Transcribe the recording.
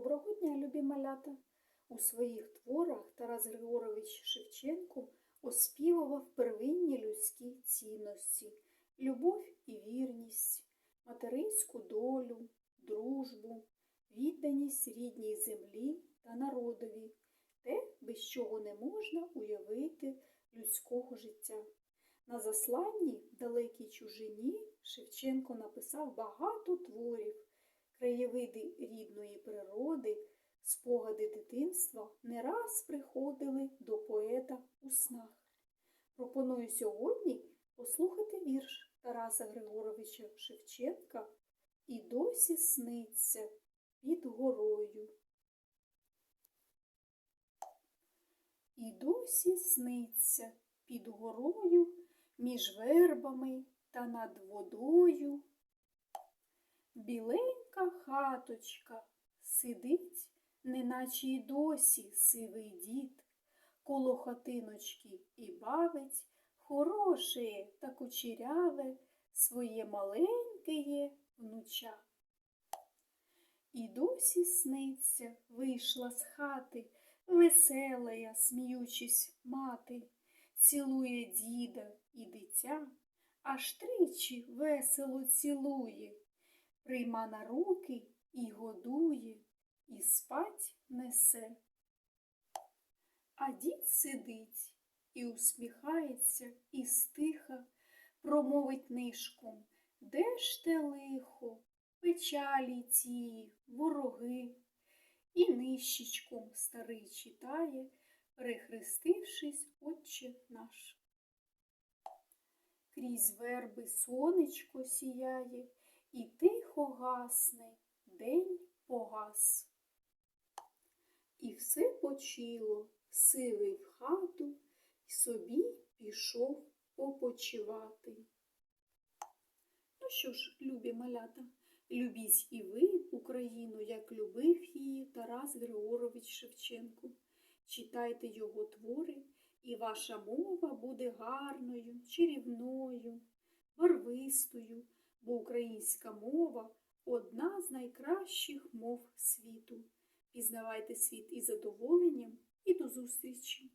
Доброго дня, любі малята! У своїх творах Тарас Григорович Шевченко оспівував первинні людські цінності, любов і вірність, материнську долю, дружбу, відданість рідній землі та народові, те, без чого не можна уявити людського життя. На засланні далекій чужині Шевченко написав багато творів, краєвиди рідної природи, спогади дитинства не раз приходили до поета у снах. Пропоную сьогодні послухати вірш Тараса Григоровича Шевченка І досі сниться під горою. І досі сниться під горою, між вербами та над водою. Біленька хаточка сидить, неначе й досі сивий дід, коло хатиночки і бавить хороше та кучеряве своє маленьке внуча. І досі сниться, вийшла з хати, веселая, сміючись мати, цілує діда і дитя, аж тричі весело цілує, прийма на руки і годує, і спать несе. А дід сидить і усміхається, і стиха промовить нишком, де ж те лихо, печалі ті, вороги, і нищечком старий читає, перехрестившись, Отче наш. Крізь верби сонечко сіяє, і тихо гасне, день погас. І все почило, сивий в хату, й собі пішов попочивати. Ну що ж, любі малята, любіть і ви Україну, як любив її Тарас Григорович Шевченко. Читайте його твори, і ваша мова буде гарною, чарівною, барвистою, бо українська мова одна з найкращих мов світу. Пізнавайте світ із задоволенням і до зустрічі!